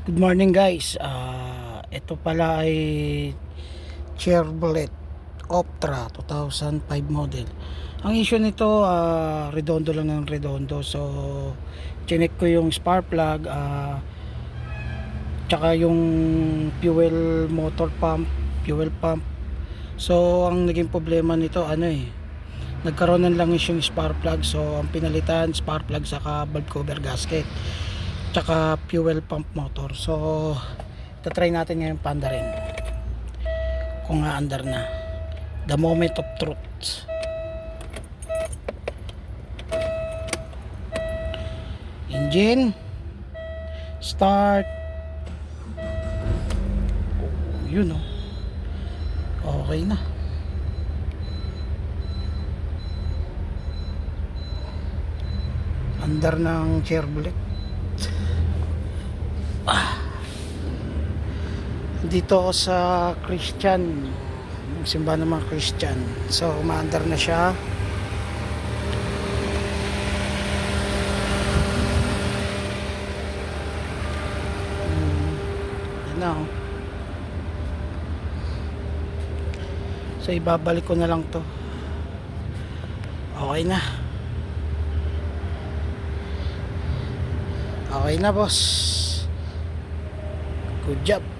Good morning guys. Ah, ito pala ay Chevrolet Optra 2005 model. Ang issue nito ah, redondo lang ng redondo. So chinek ko yung spark plug ah tsaka yung fuel motor pump, fuel pump. So ang naging problema nito ano eh nagkaroon ng langis yung spark plug so ang pinalitan spark plug saka valve cover gasket tsaka fuel pump motor. So tatry natin ngayon panda rin. Kung aandar na. The moment of truth. Engine. Start. Oh, yun oh. Okay na. Andar ng Chevrolet dito ako sa Christian simbahan ng mga Christian. So umaandar na siya. Hmm, na oh. so ibabalik ko na lang to. Okay na. Okay na boss. Good job